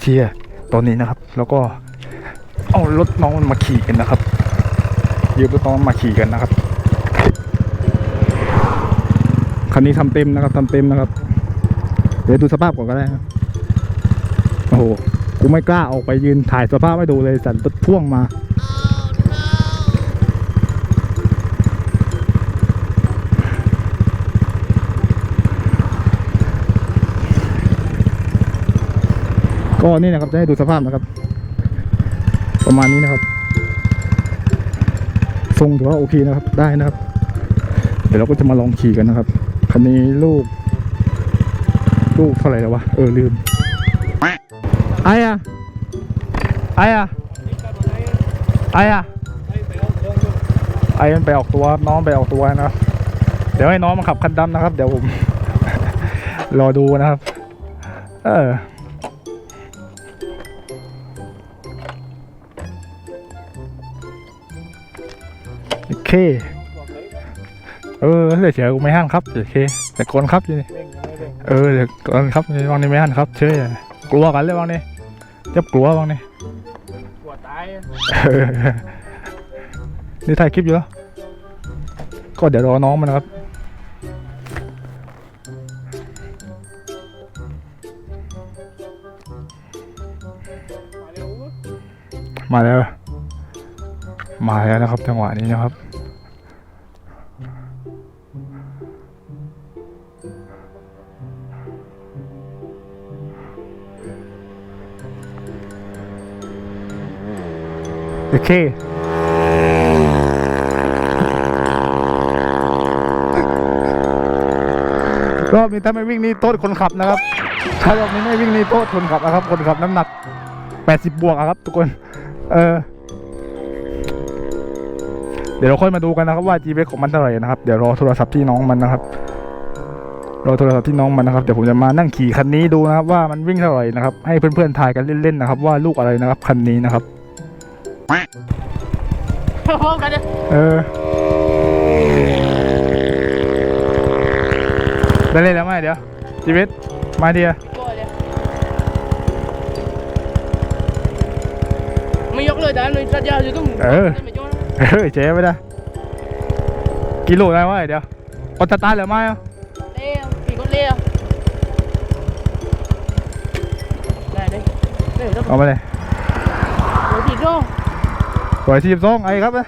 เชียตอนนี้นะครับ แล้วก็เอารถน้องมันมาขี่กันนะครับยืมรถน้องมาขี่กันนะครับคันนี้ทำเต็มนะครับทำเต็มนะครับ เดี๋ยวดูสภาพก่อนก็ได้นะโอ้โหกูไม่กล้าออกไปยืนถ่ายสภาพให้ดูเลยสันรถพ่วงมา ก็นี่นะครับจะให้ดูสภาพนะครับ ประมาณนี้นะครับ ทรงถือว่าโอเคนะครับได้นะครับ เดี๋ยวเราก็จะมาลองขี่กันนะครับคันนี้ลูก ลูกเท่าไหร่แล้ววะเออลืมไอ้อะไอ้อะไอ้อะไอ้มันไปออกตัวน้องไปออกตัวนะครับเดี๋ยวให้น้องมาขับคันดำนะครับ เดี๋ยวผม รอดูนะครับ เออ เค เออเดี๋ยวเฉยกูไม่ห้ามครับโอเคแต่คนครับอยู่นี่เออเดี๋ยวก่อนครับวางนี่ไม่ห้ามครับเฉยกลัวกันเลยวางนี่จะกลัววางนี่ปวตายนี่ถ่ายคลิปอยู่แล้วก็เดี๋ยวรอน้องมันนะครับมาแล้ว มาแล้วนะครับจังหวะนี้นะครับ โอเค รอบนี้ถ้าไม่วิ่งนี่โทษคนขับนะครับ ถ้ารอบนี้ไม่วิ่งนี่โทษคนขับนะครับ คนขับน้ำหนัก 80 บวกอะครับ ทุกคน เออ เดี๋ยวเราค่อยมาดูกันนะครับว่า GPS ของมันเท่าไหร่นะครับ เดี๋ยวรอโทรศัพท์ที่น้องมันนะครับ รอโทรศัพท์ที่น้องมันนะครับ เดี๋ยวผมจะมานั่งขี่คันนี้ดูนะครับว่ามันวิ่งเท่าไหร่นะครับ ให้เพื่อนๆถ่ายกันเล่นๆนะครับ ว่าลูกอะไรนะครับคันนี้นะครับ พร้อมกันเลยเออได้เล่นแล้วไหมเดี๋ยว GPS มาเดียก็เลยไม่ยกเลยแต่หน่วยสัญญาอยู่ตรงเออไม่ยกเฮ้ยเจ๊ไม่ได้กิโลได้ไหมเดี๋ยวกดสตาร์ทเหรือไม่อะเลี้ยวกี่คนเลี้ยวได้เลยเดี๋ยวเอามาเลยเดี๋ยวที่ สองสวยสี่สิบสองไอ้ครับนะ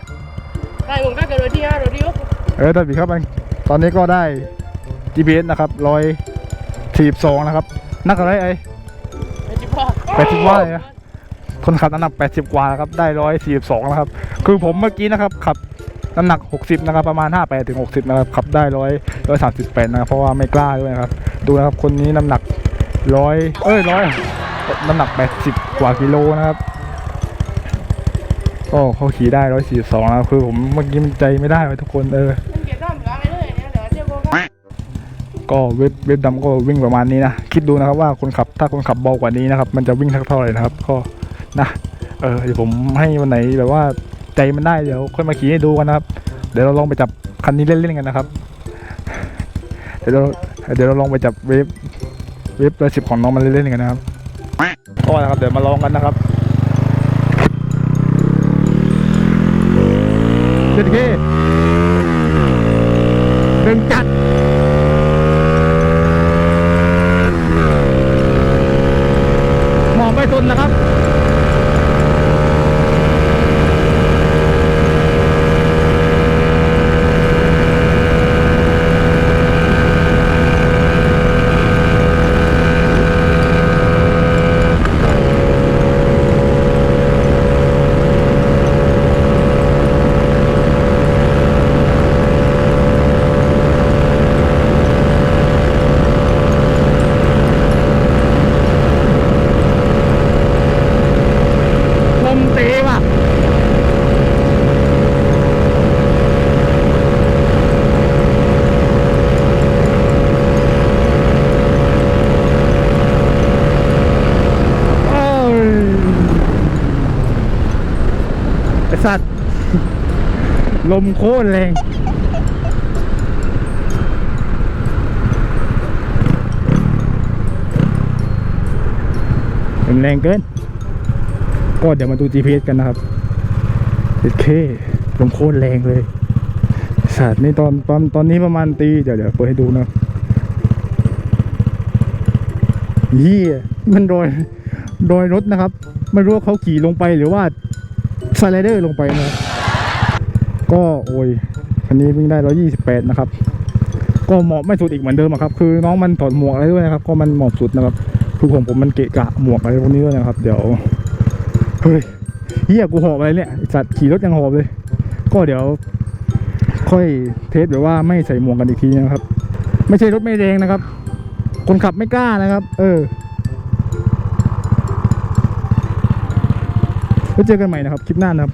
ได้ผมก็เกิดที่ห้าเดี๋ยวที่หกเออตอนบีครับมันตอนนี้ก็ได้ GPS นะครับร้อยสี่สิบสองนะครับ นักอะไรไอ้ไอ้จิ๊บพ่อแปดสิบว่าเลยนะคนขับน้ำหนักแปดสิบกว่านะครับ ได้ร้อยสี่สิบสองนะครับ คือผมเมื่อกี้นะครับขับน้ำหนักหกสิบนะครับ ประมาณห้าแปดถึงหกสิบนะครับ ขับได้ร้อยร้อยสามสิบแปดนะครับ เพราะว่าไม่กล้าด้วยนะครับ ดูนะครับ คนนี้น้ำหนักร้อยเอ้ยร้อยน้ำหนักแปดสิบกว่ากิโลนะครับ ก็เขาขี่ได้ร้อยสี่สองนะครับคือผมเมื่อกี้มันใจไม่ได้เลยทุกคนเออมันเก็บด้ามกลางเลยเนี่ยเดี๋ยวเดี๋ยวผมก็ก็เว็บเว็บดำก็วิ่งประมาณนี้นะคิดดูนะครับว่าคนขับถ้าคนขับเบากว่านี้นะครับมันจะวิ่งสักเท่าไหร่นะครับ ก็นะเออเดี๋ยวผมให้วันไหนแบบว่าใจมันได้เดี๋ยวค่อยมาขี่ให้ดูกันนะครับ เดี๋ยวเราลองไปจับคันนี้เล่นๆกันนะครับ เดี๋ยวเราเดี๋ยวเราลองไปจับเว็บเว็บระสิบของน้องมันเล่นๆกันนะครับก็นะครับเดี๋ยวมาลองกันนะครับ เจ็ดเคหนึ่งจัดหมองไปตนนะครับ ไอสัตว์ ลมโค่นแรงลมแรงเกิน ก็เดี๋ยวมาดู GPS กันนะครับโอเคลมโค่นแรงเลยสัตว์นี่ตอนตอนตอนนี้ประมาณตีเดี๋ยวเดี๋ยวเปิดให้ดูนะยี่มันโดยโดยรถนะครับ ไม่รู้ว่าเขาขี่ลงไปหรือว่า สไลเดอร์ลงไปนะก็โอ้ยคันนี้วิ่งได้ 128 นะครับ ก็เหมาะไม่สุดอีกเหมือนเดิมครับ คือน้องมันถอดหมวกอะไรด้วยนะครับ ก็มันเหมาะสุดนะครับ คือของผมมันเกะกะหมวกอะไรพวกนี้ด้วยนะครับ เดี๋ยว เฮ้ยเฮียกูหอบอะไรเนี่ยสัตว์ขี่รถยังหอบเลย ก็เดี๋ยว ค่อยเทสแบบว่าไม่ใส่หมวกกันอีกทีนะครับ ไม่ใช่รถไม่แรงนะครับ คนขับไม่กล้านะครับ เออ แล้วเจอกันใหม่นะครับ คลิปหน้านะครับ